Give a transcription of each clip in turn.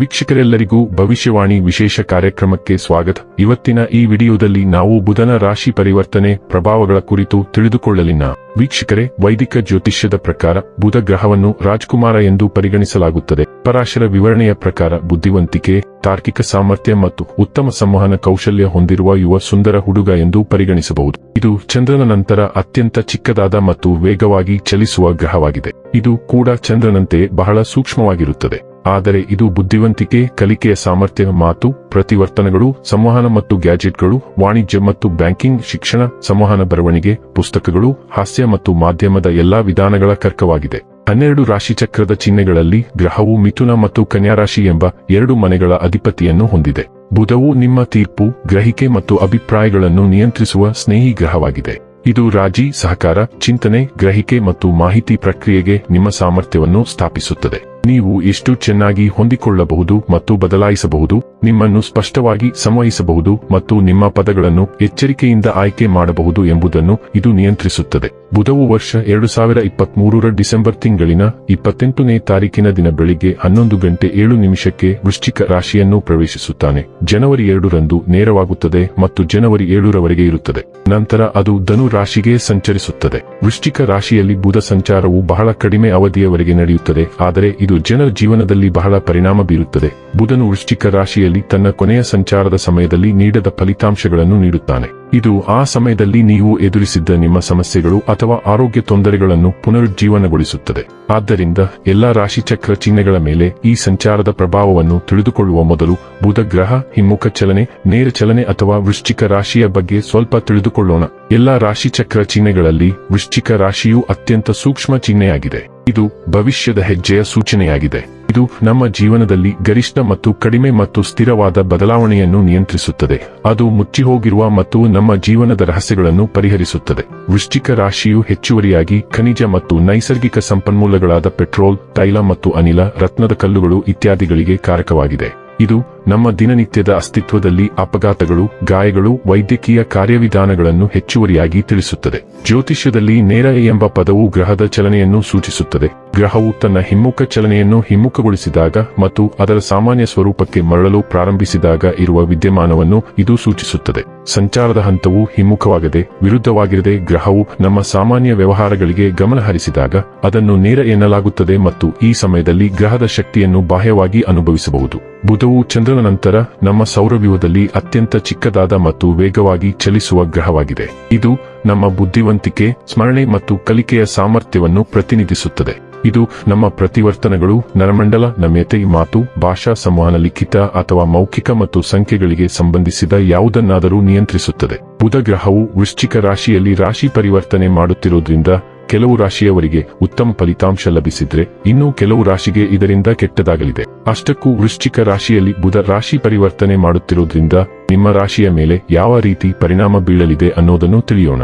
ವೀಕ್ಷಕರೆಲ್ಲರಿಗೂ ಭವಿಷ್ಯವಾಣಿ ವಿಶೇಷ ಕಾರ್ಯಕ್ರಮಕ್ಕೆ ಸ್ವಾಗತ. ಇವತ್ತಿನ ಈ ವಿಡಿಯೋದಲ್ಲಿ ನಾವು ಬುಧನ ರಾಶಿ ಪರಿವರ್ತನೆ ಪ್ರಭಾವಗಳ ಕುರಿತು ತಿಳಿದುಕೊಳ್ಳಲಿನ ವೀಕ್ಷಕರೇ, ವೈದಿಕ ಜ್ಯೋತಿಷ್ಯದ ಪ್ರಕಾರ ಬುಧ ಗ್ರಹವನ್ನು ರಾಜ್ಕುಮಾರ ಎಂದು ಪರಿಗಣಿಸಲಾಗುತ್ತದೆ. ಪರಾಶರ ವಿವರಣೆಯ ಪ್ರಕಾರ ಬುದ್ಧಿವಂತಿಕೆ, ತಾರ್ಕಿಕ ಸಾಮರ್ಥ್ಯ ಮತ್ತು ಉತ್ತಮ ಸಂವಹನ ಕೌಶಲ್ಯ ಹೊಂದಿರುವ ಯುವ ಸುಂದರ ಹುಡುಗ ಎಂದು ಪರಿಗಣಿಸಬಹುದು. ಇದು ಚಂದ್ರನ ನಂತರ ಅತ್ಯಂತ ಚಿಕ್ಕದಾದ ಮತ್ತು ವೇಗವಾಗಿ ಚಲಿಸುವ ಗ್ರಹವಾಗಿದೆ. ಇದು ಕೂಡ ಚಂದ್ರನಂತೆ ಬಹಳ ಸೂಕ್ಷ್ಮವಾಗಿರುತ್ತದೆ. ಆದರೆ ಇದು ಬುದ್ಧಿವಂತಿಕೆ, ಕಲಿಕೆಯ ಸಾಮರ್ಥ್ಯ ಮಾತು, ಪ್ರತಿವರ್ತನಗಳು, ಸಂವಹನ ಮತ್ತು ಗ್ಯಾಜೆಟ್ಗಳು, ವಾಣಿಜ್ಯ ಮತ್ತು ಬ್ಯಾಂಕಿಂಗ್, ಶಿಕ್ಷಣ, ಸಂವಹನ ಬರವಣಿಗೆ, ಪುಸ್ತಕಗಳು, ಹಾಸ್ಯ ಮತ್ತು ಮಾಧ್ಯಮದ ಎಲ್ಲಾ ವಿಧಾನಗಳ ಕರ್ಕವಾಗಿದೆ. ಹನ್ನೆರಡು ರಾಶಿಚಕ್ರದ ಚಿಹ್ನೆಗಳಲ್ಲಿ ಗ್ರಹವು ಮಿಥುನ ಮತ್ತು ಕನ್ಯಾ ರಾಶಿ ಎಂಬ ಎರಡು ಮನೆಗಳ ಅಧಿಪತಿಯನ್ನು ಹೊಂದಿದೆ. ಬುಧವು ನಿಮ್ಮ ತೀರ್ಪು, ಗ್ರಹಿಕೆ ಮತ್ತು ಅಭಿಪ್ರಾಯಗಳನ್ನು ನಿಯಂತ್ರಿಸುವ ಸ್ನೇಹಿ ಗ್ರಹವಾಗಿದೆ. ಇದು ರಾಜಿ, ಸಹಕಾರ, ಚಿಂತನೆ, ಗ್ರಹಿಕೆ ಮತ್ತು ಮಾಹಿತಿ ಪ್ರಕ್ರಿಯೆಗೆ ನಿಮ್ಮ ಸಾಮರ್ಥ್ಯವನ್ನು ಸ್ಥಾಪಿಸುತ್ತದೆ. ನೀವು ಎಷ್ಟು ಚೆನ್ನಾಗಿ ಹೊಂದಿಕೊಳ್ಳಬಹುದು ಮತ್ತು ಬದಲಾಯಿಸಬಹುದು, ನಿಮ್ಮನ್ನು ಸ್ಪಷ್ಟವಾಗಿ ಸಂವಹಿಸಬಹುದು ಮತ್ತು ನಿಮ್ಮ ಪದಗಳನ್ನು ಎಚ್ಚರಿಕೆಯಿಂದ ಆಯ್ಕೆ ಮಾಡಬಹುದು ಎಂಬುದನ್ನು ಇದು ನಿಯಂತ್ರಿಸುತ್ತದೆ. ಬುಧವು ವರ್ಷ ಎರಡು ಸಾವಿರ ಇಪ್ಪತ್ಮೂರರ ಡಿಸೆಂಬರ್ ತಿಂಗಳಿನ ಇಪ್ಪತ್ತೆಂಟನೇ ತಾರೀಕಿನ ದಿನ ಬೆಳಿಗ್ಗೆ ಹನ್ನೊಂದು ಗಂಟೆ ಏಳು ನಿಮಿಷಕ್ಕೆ ವೃಶ್ಚಿಕ ರಾಶಿಯನ್ನು ಪ್ರವೇಶಿಸುತ್ತಾನೆ. ಜನವರಿ ಎರಡರಂದು ನೇರವಾಗುತ್ತದೆ ಮತ್ತು ಜನವರಿ ಏಳರವರೆಗೆ ಇರುತ್ತದೆ. ನಂತರ ಅದು ಧನು ರಾಶಿಗೆ ಸಂಚರಿಸುತ್ತದೆ. ವೃಶ್ಚಿಕ ರಾಶಿಯಲ್ಲಿ ಬುಧ ಸಂಚಾರವು ಬಹಳ ಕಡಿಮೆ ಅವಧಿಯವರೆಗೆ ನಡೆಯುತ್ತದೆ, ಆದರೆ ಇದು ಜನರ ಜೀವನದಲ್ಲಿ ಬಹಳ ಪರಿಣಾಮ ಬೀರುತ್ತದೆ. ಬುಧನು ವೃಶ್ಚಿಕ ರಾಶಿಯಲ್ಲಿ ತನ್ನ ಕೊನೆಯ ಸಂಚಾರದ ಸಮಯದಲ್ಲಿ ನೀಡದ ಫಲಿತಾಂಶಗಳನ್ನು ನೀಡುತ್ತಾನೆ. ಇದು ಆ ಸಮಯದಲ್ಲಿ ನೀವು ಎದುರಿಸಿದ್ದ ನಿಮ್ಮ ಸಮಸ್ಯೆಗಳು ಅಥವಾ ಆರೋಗ್ಯ ತೊಂದರೆಗಳನ್ನು ಪುನರುಜ್ಜೀವನಗೊಳಿಸುತ್ತದೆ. ಆದ್ದರಿಂದ ಎಲ್ಲಾ ರಾಶಿಚಕ್ರ ಚಿಹ್ನೆಗಳ ಮೇಲೆ ಈ ಸಂಚಾರದ ಪ್ರಭಾವವನ್ನು ತಿಳಿದುಕೊಳ್ಳುವ ಮೊದಲು ಬುಧ ಗ್ರಹ, ಹಿಮ್ಮುಖ ಚಲನೆ, ನೇರ ಚಲನೆ ಅಥವಾ ವೃಶ್ಚಿಕ ರಾಶಿಯ ಬಗ್ಗೆ ಸ್ವಲ್ಪ ತಿಳಿದುಕೊಳ್ಳೋಣ. ಎಲ್ಲಾ ರಾಶಿಚಕ್ರ ಚಿಹ್ನೆಗಳಲ್ಲಿ ವೃಶ್ಚಿಕ ರಾಶಿಯು ಅತ್ಯಂತ ಸೂಕ್ಷ್ಮ ಚಿಹ್ನೆಯಾಗಿದೆ. ಇದು ಭವಿಷ್ಯದ ಹೆಜ್ಜೆಯ ಸೂಚನೆಯಾಗಿದೆ. ಇದು ನಮ್ಮ ಜೀವನದಲ್ಲಿ ಗರಿಷ್ಠ ಮತ್ತು ಕಡಿಮೆ ಮತ್ತು ಸ್ಥಿರವಾದ ಬದಲಾವಣೆಯನ್ನು ನಿಯಂತ್ರಿಸುತ್ತದೆ. ಅದು ಮುಚ್ಚಿಹೋಗಿರುವ ಮತ್ತು ನಮ್ಮ ಜೀವನದ ರಹಸ್ಯಗಳನ್ನು ಪರಿಹರಿಸುತ್ತದೆ. ವೃಶ್ಚಿಕ ರಾಶಿಯು ಹೆಚ್ಚುವರಿಯಾಗಿ ಖನಿಜ ಮತ್ತು ನೈಸರ್ಗಿಕ ಸಂಪನ್ಮೂಲಗಳಾದ ಪೆಟ್ರೋಲ್, ತೈಲ ಮತ್ತು ಅನಿಲ, ರತ್ನದ ಕಲ್ಲುಗಳು ಇತ್ಯಾದಿಗಳಿಗೆ ಕಾರಕವಾಗಿದೆ. ಇದು ನಮ್ಮ ದಿನನಿತ್ಯದ ಅಸ್ತಿತ್ವದಲ್ಲಿ ಅಪಘಾತಗಳು, ಗಾಯಗಳು, ವೈದ್ಯಕೀಯ ಕಾರ್ಯವಿಧಾನಗಳನ್ನು ಹೆಚ್ಚುವರಿಯಾಗಿ ತಿಳಿಸುತ್ತದೆ. ಜ್ಯೋತಿಷ್ಯದಲ್ಲಿ ನೇರ ಎಂಬ ಪದವು ಗ್ರಹದ ಚಲನೆಯನ್ನು ಸೂಚಿಸುತ್ತದೆ. ಗ್ರಹವು ತನ್ನ ಹಿಮ್ಮುಖ ಚಲನೆಯನ್ನು ಹಿಮ್ಮುಖಗೊಳಿಸಿದಾಗ ಮತ್ತು ಅದರ ಸಾಮಾನ್ಯ ಸ್ವರೂಪಕ್ಕೆ ಮರಳಲು ಪ್ರಾರಂಭಿಸಿದಾಗ ಇರುವ ವಿದ್ಯಮಾನವನ್ನು ಇದು ಸೂಚಿಸುತ್ತದೆ. ಸಂಚಾರದ ಹಂತವು ಹಿಮ್ಮುಖವಾಗದೆ, ವಿರುದ್ಧವಾಗಿರದೆ ಗ್ರಹವು ನಮ್ಮ ಸಾಮಾನ್ಯ ವ್ಯವಹಾರಗಳಿಗೆ ಗಮನ ಹರಿಸಿದಾಗ ಅದನ್ನು ನೇರ ಎನ್ನಲಾಗುತ್ತದೆ ಮತ್ತು ಈ ಸಮಯದಲ್ಲಿ ಗ್ರಹದ ಶಕ್ತಿಯನ್ನು ಬಾಹ್ಯವಾಗಿ ಅನುಭವಿಸಬಹುದು. ಬುಧವು ಚಂದ್ರನ ನಂತರ ನಮ್ಮ ಸೌರವ್ಯೂಹದಲ್ಲಿ ಅತ್ಯಂತ ಚಿಕ್ಕದಾದ ಮತ್ತು ವೇಗವಾಗಿ ಚಲಿಸುವ ಗ್ರಹವಾಗಿದೆ. ಇದು ನಮ್ಮ ಬುದ್ಧಿವಂತಿಕೆ, ಸ್ಮರಣೆ ಮತ್ತು ಕಲಿಕೆಯ ಸಾಮರ್ಥ್ಯವನ್ನು ಪ್ರತಿನಿಧಿಸುತ್ತದೆ. ಇದು ನಮ್ಮ ಪ್ರತಿವರ್ತನಗಳು, ನರಮಂಡಲ, ನಮ್ಯತೆ, ಮಾತು, ಭಾಷಾ ಸಂವಹನ ಲಿಖಿತ ಅಥವಾ ಮೌಖಿಕ ಮತ್ತು ಸಂಖ್ಯೆಗಳಿಗೆ ಸಂಬಂಧಿಸಿದ ಯಾವುದನ್ನಾದರೂ ನಿಯಂತ್ರಿಸುತ್ತದೆ. ಬುಧ ಗ್ರಹವು ವೃಶ್ಚಿಕ ರಾಶಿಯಲ್ಲಿ ರಾಶಿ ಪರಿವರ್ತನೆ ಮಾಡುತ್ತಿರುವುದರಿಂದ ಕೆಲವು ರಾಶಿಯವರಿಗೆ ಉತ್ತಮ ಫಲಿತಾಂಶ ಲಭಿಸಿದ್ರೆ ಇನ್ನೂ ಕೆಲವು ರಾಶಿಗೆ ಇದರಿಂದ ಕೆಟ್ಟದಾಗಲಿದೆ. ಅಷ್ಟಕ್ಕೂ ವೃಶ್ಚಿಕ ರಾಶಿಯಲ್ಲಿ ಬುಧ ರಾಶಿ ಪರಿವರ್ತನೆ ಮಾಡುತ್ತಿರುವುದರಿಂದ ನಿಮ್ಮ ರಾಶಿಯ ಮೇಲೆ ಯಾವ ರೀತಿ ಪರಿಣಾಮ ಬೀಳಲಿದೆ ಅನ್ನೋದನ್ನು ತಿಳಿಯೋಣ.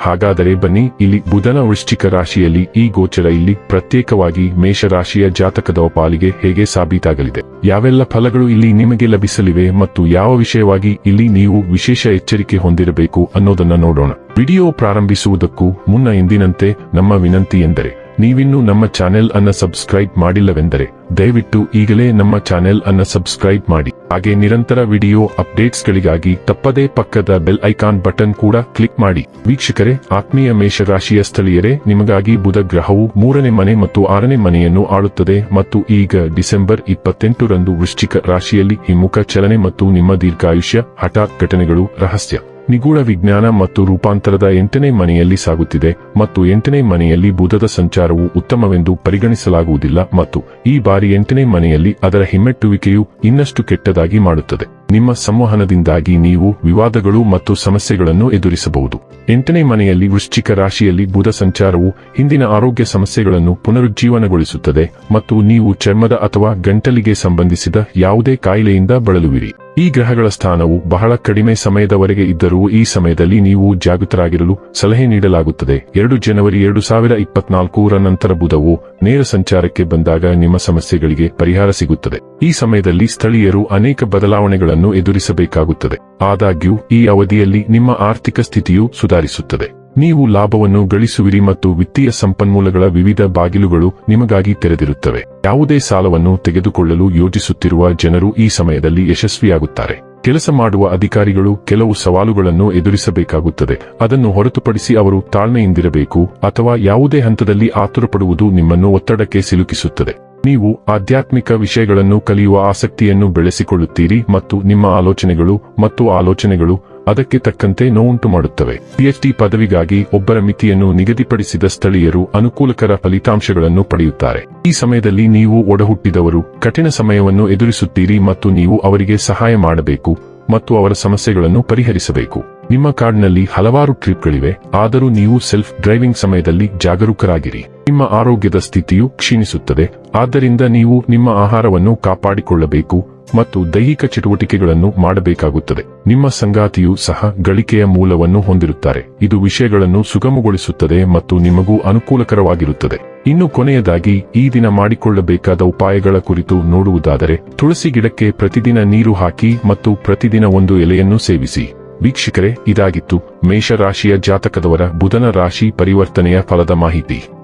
ಹಾಗಾದರೆ ಬನ್ನಿ, ಇಲ್ಲಿ ಬುಧನ ವೃಶ್ಚಿಕ ರಾಶಿಯಲ್ಲಿ ಈ ಗೋಚರ ಇಲ್ಲಿ ಪ್ರತ್ಯೇಕವಾಗಿ ಮೇಷರಾಶಿಯ ಜಾತಕದ ಪಾಲಿಗೆ ಹೇಗೆ ಸಾಬೀತಾಗಲಿದೆ? ಯಾವೆಲ್ಲ ಫಲಗಳು ಇಲ್ಲಿ ನಿಮಗೆ ಲಭಿಸಲಿವೆ ಮತ್ತು ಯಾವ ವಿಷಯವಾಗಿ ಇಲ್ಲಿ ನೀವು ವಿಶೇಷ ಎಚ್ಚರಿಕೆ ಹೊಂದಿರಬೇಕು ಅನ್ನೋದನ್ನ ನೋಡೋಣ. ವಿಡಿಯೋ ಪ್ರಾರಂಭಿಸುವುದಕ್ಕೂ ಮುನ್ನ ಎಂದಿನಂತೆ ನಮ್ಮ ವಿನಂತಿ ಎಂದರೆ, ನೀವಿನ್ನೂ ನಮ್ಮ ಚಾನೆಲ್ ಅನ್ನ ಸಬ್ಸ್ಕ್ರೈಬ್ ಮಾಡಿಲ್ಲವೆಂದರೆ, ದಯವಿಟ್ಟು ಈಗಲೇ ನಮ್ಮ ಚಾನೆಲ್ ಅನ್ನ ಸಬ್ಸ್ಕ್ರೈಬ್ ಮಾಡಿ. ಹಾಗೆ ನಿರಂತರ ವಿಡಿಯೋ ಅಪ್ಡೇಟ್ಸ್ಗಳಿಗಾಗಿ ತಪ್ಪದೇ ಪಕ್ಕದ ಬೆಲ್ ಐಕಾನ್ ಬಟನ್ ಕೂಡ ಕ್ಲಿಕ್ ಮಾಡಿ. ವೀಕ್ಷಕರೇ, ಆತ್ಮೀಯ ಮೇಷರಾಶಿಯ ಸ್ಥಳೀಯರೇ, ನಿಮಗಾಗಿ ಬುಧ ಗ್ರಹವು ಮೂರನೇ ಮನೆ ಮತ್ತು ಆರನೇ ಮನೆಯನ್ನು ಆಳುತ್ತದೆ ಮತ್ತು ಈಗ ಡಿಸೆಂಬರ್ ಇಪ್ಪತ್ತೆಂಟರಂದು ವೃಶ್ಚಿಕ ರಾಶಿಯಲ್ಲಿ ಹಿಮ್ಮುಖ ಚಲನೆ ಮತ್ತು ನಿಮ್ಮ ದೀರ್ಘಾಯುಷ್ಯ ಹಠಾತ್ ಘಟನೆಗಳು ರಹಸ್ಯ. ನಿಗೂಢ ವಿಜ್ಞಾನ ಮತ್ತು ರೂಪಾಂತರದ ಎಂಟನೇ ಮನೆಯಲ್ಲಿ ಸಾಗುತ್ತಿದೆ ಮತ್ತು ಎಂಟನೇ ಮನೆಯಲ್ಲಿ ಬುಧದ ಸಂಚಾರವು ಉತ್ತಮವೆಂದು ಪರಿಗಣಿಸಲಾಗುವುದಿಲ್ಲ ಮತ್ತು ಈ ಬಾರಿ ಎಂಟನೇ ಮನೆಯಲ್ಲಿ ಅದರ ಹಿಮ್ಮೆಟ್ಟುವಿಕೆಯು ಇನ್ನಷ್ಟು ಕೆಟ್ಟದಾಗಿ ಮಾಡುತ್ತದೆ. ನಿಮ್ಮ ಸಂವಹನದಿಂದಾಗಿ ನೀವು ವಿವಾದಗಳು ಮತ್ತು ಸಮಸ್ಯೆಗಳನ್ನು ಎದುರಿಸಬಹುದು. ಎಂಟನೇ ಮನೆಯಲ್ಲಿ ವೃಶ್ಚಿಕ ರಾಶಿಯಲ್ಲಿ ಬುಧ ಸಂಚಾರವು ಹಿಂದಿನ ಆರೋಗ್ಯ ಸಮಸ್ಯೆಗಳನ್ನು ಪುನರುಜ್ಜೀವನಗೊಳಿಸುತ್ತದೆ ಮತ್ತು ನೀವು ಚರ್ಮದ ಅಥವಾ ಗಂಟಲಿಗೆ ಸಂಬಂಧಿಸಿದ ಯಾವುದೇ ಕಾಯಿಲೆಯಿಂದ ಬಳಲುವಿರಿ. ಈ ಗ್ರಹಗಳ ಸ್ಥಾನವು ಬಹಳ ಕಡಿಮೆ ಸಮಯದವರೆಗೆ ಇದ್ದರೂ ಈ ಸಮಯದಲ್ಲಿ ನೀವು ಜಾಗೃತರಾಗಿರಲು ಸಲಹೆ ನೀಡಲಾಗುತ್ತದೆ. ಎರಡು ಜನವರಿ ಎರಡು ಸಾವಿರ ಇಪ್ಪತ್ನಾಲ್ಕೂರ ನಂತರ ಬುಧವು ನೇರ ಸಂಚಾರಕ್ಕೆ ಬಂದಾಗ ನಿಮ್ಮ ಸಮಸ್ಯೆಗಳಿಗೆ ಪರಿಹಾರ ಸಿಗುತ್ತದೆ. ಈ ಸಮಯದಲ್ಲಿ ಸ್ಥಳೀಯರು ಅನೇಕ ಬದಲಾವಣೆಗಳನ್ನು ಎದುರಿಸಬೇಕಾಗುತ್ತದೆ. ಆದಾಗ್ಯೂ, ಈ ಅವಧಿಯಲ್ಲಿ ನಿಮ್ಮ ಆರ್ಥಿಕ ಸ್ಥಿತಿಯು ಸುಧಾರಿಸುತ್ತದೆ. ನೀವು ಲಾಭವನ್ನು ಗಳಿಸುವಿರಿ ಮತ್ತು ವಿತ್ತೀಯ ಸಂಪನ್ಮೂಲಗಳ ವಿವಿಧ ಬಾಗಿಲುಗಳು ನಿಮಗಾಗಿ ತೆರೆದಿರುತ್ತವೆ. ಯಾವುದೇ ಸಾಲವನ್ನು ತೆಗೆದುಕೊಳ್ಳಲು ಯೋಜಿಸುತ್ತಿರುವ ಜನರು ಈ ಸಮಯದಲ್ಲಿ ಯಶಸ್ವಿಯಾಗುತ್ತಾರೆ. ಕೆಲಸ ಮಾಡುವ ಅಧಿಕಾರಿಗಳು ಕೆಲವು ಸವಾಲುಗಳನ್ನು ಎದುರಿಸಬೇಕಾಗುತ್ತದೆ. ಅದನ್ನು ಹೊರತುಪಡಿಸಿ ಅವರು ತಾಳ್ಮೆಯಿಂದಿರಬೇಕು ಅಥವಾ ಯಾವುದೇ ಹಂತದಲ್ಲಿ ಆತುರಪಡುವುದು ನಿಮ್ಮನ್ನು ಒತ್ತಡಕ್ಕೆ ಸಿಲುಕಿಸುತ್ತದೆ. ನೀವು ಆಧ್ಯಾತ್ಮಿಕ ವಿಷಯಗಳನ್ನು ಕಲಿಯುವ ಆಸಕ್ತಿಯನ್ನು ಬೆಳೆಸಿಕೊಳ್ಳುತ್ತೀರಿ ಮತ್ತು ನಿಮ್ಮ ಆಲೋಚನೆಗಳು ಮತ್ತು ಆಲೋಚನೆಗಳು ಅದಕ್ಕೆ ತಕ್ಕಂತೆ ನೋವುಂಟು ಮಾಡುತ್ತವೆ ಪಿಎಚ್ಡಿ ಪದವಿಗಾಗಿ ಒಬ್ಬರ ಮಿತಿಯನ್ನು ನಿಗದಿಪಡಿಸಿದ ಸ್ಥಳೀಯರು ಅನುಕೂಲಕರ ಫಲಿತಾಂಶಗಳನ್ನು ಪಡೆಯುತ್ತಾರೆ. ಈ ಸಮಯದಲ್ಲಿ ನೀವು ಒಡಹುಟ್ಟಿದವರು, ಕಠಿಣ ಸಮಯವನ್ನು ಎದುರಿಸುತ್ತೀರಿ ಮತ್ತು ನೀವು ಅವರಿಗೆ ಸಹಾಯ ಮಾಡಬೇಕು ಮತ್ತು ಅವರ ಸಮಸ್ಯೆಗಳನ್ನು ಪರಿಹರಿಸಬೇಕು. ನಿಮ್ಮ ಕಾರ್ಡ್ನಲ್ಲಿ ಹಲವಾರು ಟ್ರಿಪ್ಗಳಿವೆ, ಆದರೂ ನೀವು ಸೆಲ್ಫ್ ಡ್ರೈವಿಂಗ್ ಸಮಯದಲ್ಲಿ ಜಾಗರೂಕರಾಗಿರಿ. ನಿಮ್ಮ ಆರೋಗ್ಯದ ಸ್ಥಿತಿಯು ಕ್ಷೀಣಿಸುತ್ತದೆ. ಆದ್ದರಿಂದ ನೀವು ನಿಮ್ಮ ಆಹಾರವನ್ನು ಕಾಪಾಡಿಕೊಳ್ಳಬೇಕು ಮತ್ತು ದೈಹಿಕ ಚಟುವಟಿಕೆಗಳನ್ನು ಮಾಡಬೇಕಾಗುತ್ತದೆ. ನಿಮ್ಮ ಸಂಗಾತಿಯು ಸಹ ಗಳಿಕೆಯ ಮೂಲವನ್ನು ಹೊಂದಿರುತ್ತಾರೆ. ಇದು ವಿಷಯಗಳನ್ನು ಸುಗಮಗೊಳಿಸುತ್ತದೆ ಮತ್ತು ನಿಮಗೂ ಅನುಕೂಲಕರವಾಗಿರುತ್ತದೆ. ಇನ್ನು ಕೊನೆಯದಾಗಿ, ಈ ದಿನ ಮಾಡಿಕೊಳ್ಳಬೇಕಾದ ಉಪಾಯಗಳ ಕುರಿತು ನೋಡುವುದಾದರೆ, ತುಳಸಿ ಗಿಡಕ್ಕೆ ಪ್ರತಿದಿನ ನೀರು ಹಾಕಿ ಮತ್ತು ಪ್ರತಿದಿನ ಒಂದು ಎಲೆಯನ್ನು ಸೇವಿಸಿ. ವೀಕ್ಷಕರೇ, ಇದಾಗಿತ್ತು ಮೇಷರಾಶಿಯ ಜಾತಕದವರ ಬುಧನ ರಾಶಿ ಪರಿವರ್ತನೆಯ ಫಲದ ಮಾಹಿತಿ.